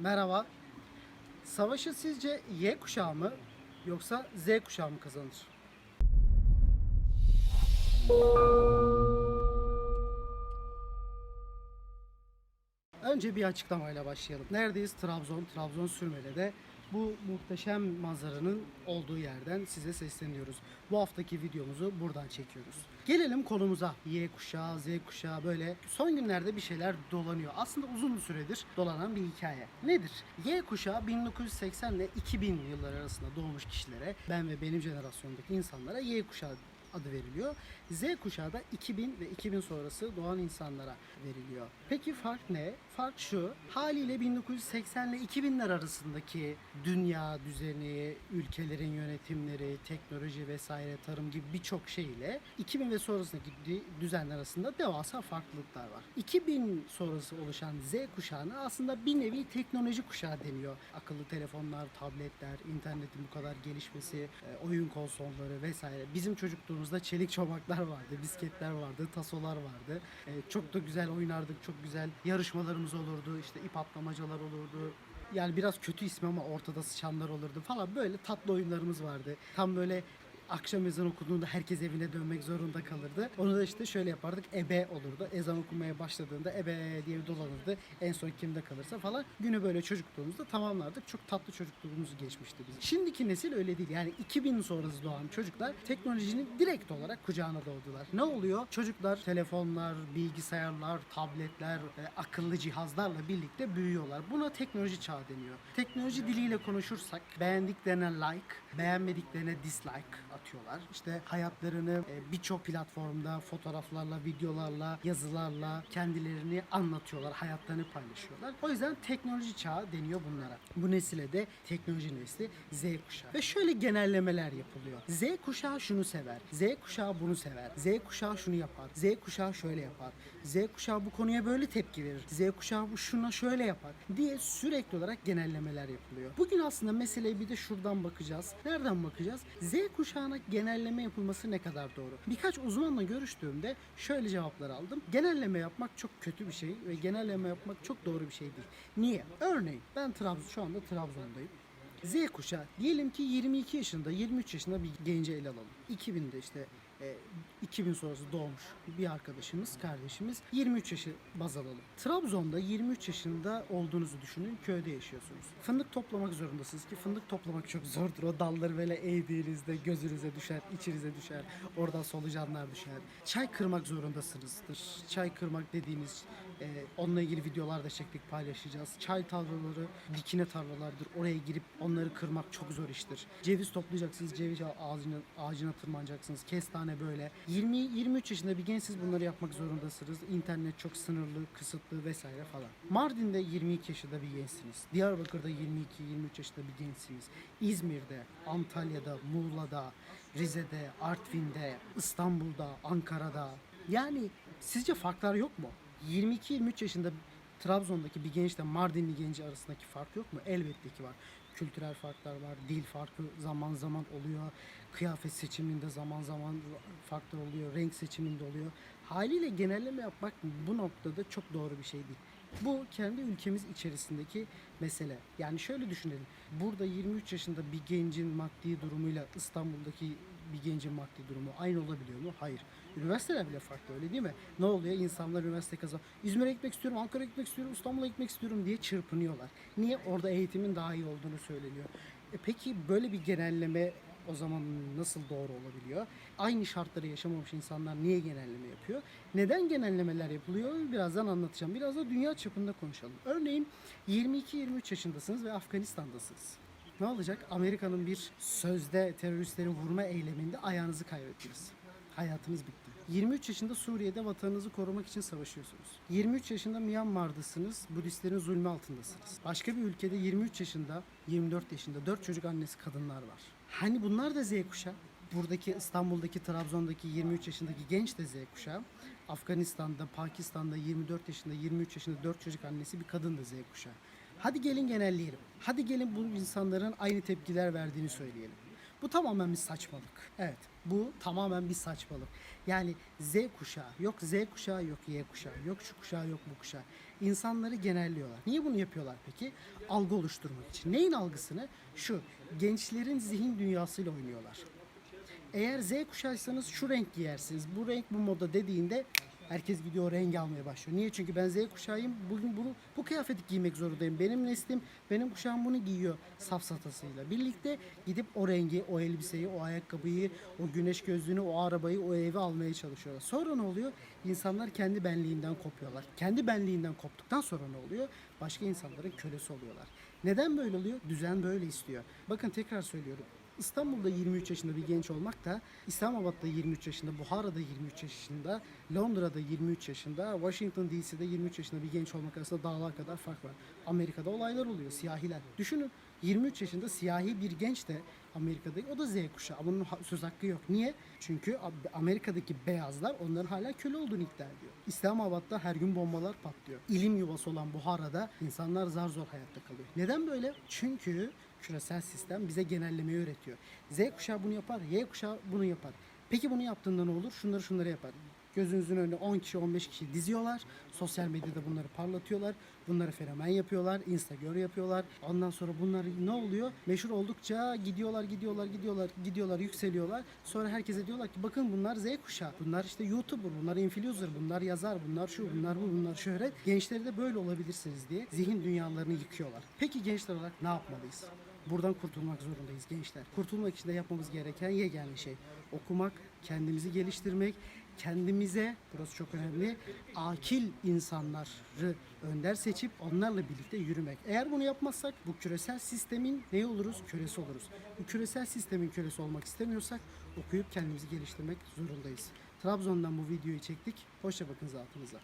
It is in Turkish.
Merhaba. Savaşı sizce Y kuşağı mı yoksa Z kuşağı mı kazanır? Önce bir açıklamayla başlayalım. Neredeyiz? Trabzon, Trabzon Sürmele'de. Bu muhteşem manzaranın olduğu yerden size sesleniyoruz. Bu haftaki videomuzu buradan çekiyoruz. Gelelim konumuza. Y kuşağı, Z kuşağı böyle son günlerde bir şeyler dolanıyor. Aslında uzun süredir dolanan bir hikaye. Nedir? Y kuşağı 1980 ile 2000 yılları arasında doğmuş kişilere, ben ve benim jenerasyondaki insanlara Y kuşağı adı veriliyor. Z kuşağı da 2000 ve 2000 sonrası doğan insanlara veriliyor. Peki fark ne? Fark şu. Haliyle 1980 ile 2000'ler arasındaki dünya düzeni, ülkelerin yönetimleri, teknoloji vesaire, tarım gibi birçok şeyle 2000 ve sonrasındaki dü- düzenler arasında devasa farklılıklar var. 2000 sonrası oluşan Z kuşağına aslında bir nevi teknoloji kuşağı deniyor. Akıllı telefonlar, tabletler, internetin bu kadar gelişmesi, e, oyun konsolları vesaire. Bizim çocukluğumuzda çelik çomaklar vardı, bisketler vardı, tasolar vardı. E, Çok da güzel oynardık, çok güzel yarışmalarımız olurdu. İşte ip atlamacalar olurdu. Yani biraz kötü ismi ama ortada sıçanlar olurdu falan. Böyle tatlı oyunlarımız vardı. Tam böyle akşam ezan okunduğunda herkes evine dönmek zorunda kalırdı. Onu da işte şöyle yapardık. Ebe olurdu. Ezan okunmaya başladığında ebe diye dolanırdı. En son kimde kalırsa falan. Günü böyle çocukluğumuzda tamamlardık. Çok tatlı çocukluğumuz geçmişti bizim. Şimdiki nesil öyle değil. Yani 2000 sonrası doğan çocuklar teknolojinin direkt olarak kucağına doğdular. Ne oluyor? Çocuklar telefonlar, bilgisayarlar, tabletler, e, akıllı cihazlarla birlikte büyüyorlar. Buna teknoloji çağı deniyor. Teknoloji diliyle konuşursak beğendiklerine like, beğenmediklerine dislike atıyorlar. İşte hayatlarını e, birçok platformda fotoğraflarla, videolarla, yazılarla kendilerini anlatıyorlar, hayatlarını paylaşıyorlar. O yüzden teknoloji çağı deniyor bunlara. Bu nesile de teknoloji nesli Z kuşağı. Ve şöyle genellemeler yapılıyor. Z kuşağı şunu sever, Z kuşağı bunu sever, Z kuşağı şunu yapar, Z kuşağı şöyle yapar, Z kuşağı bu konuya böyle tepki verir, Z kuşağı bu şuna şöyle yapar diye sürekli olarak genellemeler yapılıyor. Bugün aslında meseleye bir de şuradan bakacağız. Nereden bakacağız? Z kuşağına genelleme yapılması ne kadar doğru? Birkaç uzmanla görüştüğümde şöyle cevaplar aldım. Genelleme yapmak çok kötü bir şey ve genelleme yapmak çok doğru bir şey değil. Niye? Örneğin ben Trabzon şu anda Trabzon'dayım. Z kuşağı diyelim ki 22 yaşında 23 yaşında bir genci ele alalım. 2000'de işte e, 2000 sonrası doğmuş bir arkadaşımız, kardeşimiz 23 yaşı baz alalım. Trabzon'da 23 yaşında olduğunuzu düşünün, köyde yaşıyorsunuz. Fındık toplamak zorundasınız ki fındık toplamak çok zordur. O dalları böyle eğdiğinizde gözünüze düşer, içinize düşer, oradan solucanlar düşer. Çay kırmak zorundasınızdır. Çay kırmak dediğiniz e, onunla ilgili videolar da çektik paylaşacağız. Çay tarlaları dikine tarlalardır. Oraya girip onları kırmak çok zor iştir. Ceviz toplayacaksınız. Ceviz ağacına, ağacına tırmanacaksınız. Kestane böyle. 20 23 yaşında bir gençsiz bunları yapmak zorundasınız. İnternet çok sınırlı, kısıtlı vesaire falan. Mardin'de 22 yaşında bir gençsiniz. Diyarbakır'da 22 23 yaşında bir gençsiniz. İzmir'de, Antalya'da, Muğla'da, Rize'de, Artvin'de, İstanbul'da, Ankara'da. Yani sizce farklar yok mu? 22-23 yaşında Trabzon'daki bir gençle Mardinli genci arasındaki fark yok mu? Elbette ki var. Kültürel farklar var, dil farkı zaman zaman oluyor. Kıyafet seçiminde zaman zaman farklar oluyor, renk seçiminde oluyor. Haliyle genelleme yapmak bu noktada çok doğru bir şey değil. Bu kendi ülkemiz içerisindeki mesele. Yani şöyle düşünelim. Burada 23 yaşında bir gencin maddi durumuyla İstanbul'daki bir gencin maddi durumu aynı olabiliyor mu? Hayır. Üniversiteler bile farklı öyle değil mi? Ne oluyor? İnsanlar üniversite kazan. İzmir'e gitmek istiyorum, Ankara'ya gitmek istiyorum, İstanbul'a gitmek istiyorum diye çırpınıyorlar. Niye? Orada eğitimin daha iyi olduğunu söyleniyor. E peki böyle bir genelleme o zaman nasıl doğru olabiliyor? Aynı şartları yaşamamış insanlar niye genelleme yapıyor? Neden genellemeler yapılıyor? Birazdan anlatacağım. Biraz da dünya çapında konuşalım. Örneğin 22-23 yaşındasınız ve Afganistan'dasınız. Ne olacak? Amerika'nın bir sözde teröristleri vurma eyleminde ayağınızı kaybettiniz. Hayatınız bitti. 23 yaşında Suriye'de vatanınızı korumak için savaşıyorsunuz. 23 yaşında Myanmar'dasınız, Budistlerin zulmü altındasınız. Başka bir ülkede 23 yaşında, 24 yaşında 4 çocuk annesi kadınlar var. Hani bunlar da Z kuşağı. Buradaki İstanbul'daki, Trabzon'daki 23 yaşındaki genç de Z kuşağı. Afganistan'da, Pakistan'da 24 yaşında, 23 yaşında 4 çocuk annesi bir kadın da Z kuşağı. Hadi gelin genelleyelim. Hadi gelin bu insanların aynı tepkiler verdiğini söyleyelim. Bu tamamen bir saçmalık. Evet, bu tamamen bir saçmalık. Yani Z kuşağı, yok Z kuşağı, yok Y kuşağı, yok şu kuşağı, yok bu kuşağı. İnsanları genelliyorlar. Niye bunu yapıyorlar peki? Algı oluşturmak için. Neyin algısını? Şu, gençlerin zihin dünyasıyla oynuyorlar. Eğer Z kuşağıysanız şu renk giyersiniz. Bu renk bu moda dediğinde herkes gidiyor rengi almaya başlıyor. Niye? Çünkü ben Z kuşağıyım. Bugün bunu bu kıyafeti giymek zorundayım. Benim neslim, benim kuşağım bunu giyiyor safsatasıyla. Birlikte gidip o rengi, o elbiseyi, o ayakkabıyı, o güneş gözlüğünü, o arabayı, o evi almaya çalışıyorlar. Sonra ne oluyor? İnsanlar kendi benliğinden kopuyorlar. Kendi benliğinden koptuktan sonra ne oluyor? Başka insanların kölesi oluyorlar. Neden böyle oluyor? Düzen böyle istiyor. Bakın tekrar söylüyorum. İstanbul'da 23 yaşında bir genç olmak da İslamabad'da 23 yaşında, Buhara'da 23 yaşında, Londra'da 23 yaşında, Washington DC'de 23 yaşında bir genç olmak arasında dağlar kadar fark var. Amerika'da olaylar oluyor, siyahiler. Düşünün 23 yaşında siyahi bir genç de Amerika'da o da Z kuşağı. Bunun söz hakkı yok. Niye? Çünkü Amerika'daki beyazlar onların hala köle olduğunu iddia ediyor. İslamabad'da her gün bombalar patlıyor. İlim yuvası olan Buhara'da insanlar zar zor hayatta kalıyor. Neden böyle? Çünkü küresel sistem bize genellemeyi öğretiyor. Z kuşağı bunu yapar, Y kuşağı bunu yapar. Peki bunu yaptığında ne olur? Şunları şunları yapar. Gözünüzün önüne 10 kişi 15 kişi diziyorlar. Sosyal medyada bunları parlatıyorlar. Bunları fenomen yapıyorlar. Instagram yapıyorlar. Ondan sonra bunlar ne oluyor? Meşhur oldukça gidiyorlar gidiyorlar gidiyorlar gidiyorlar yükseliyorlar. Sonra herkese diyorlar ki bakın bunlar Z kuşağı. Bunlar işte YouTuber, bunlar influencer, bunlar yazar, bunlar şu, bunlar bu, bunlar şöhret. Gençleri de böyle olabilirsiniz diye zihin dünyalarını yıkıyorlar. Peki gençler olarak ne yapmalıyız? Buradan kurtulmak zorundayız gençler. Kurtulmak için de yapmamız gereken yegane şey okumak, kendimizi geliştirmek, kendimize, burası çok önemli, akil insanları önder seçip onlarla birlikte yürümek. Eğer bunu yapmazsak bu küresel sistemin ne oluruz? Kölesi oluruz. Bu küresel sistemin kölesi olmak istemiyorsak okuyup kendimizi geliştirmek zorundayız. Trabzon'dan bu videoyu çektik. Hoşça bakın zatınıza.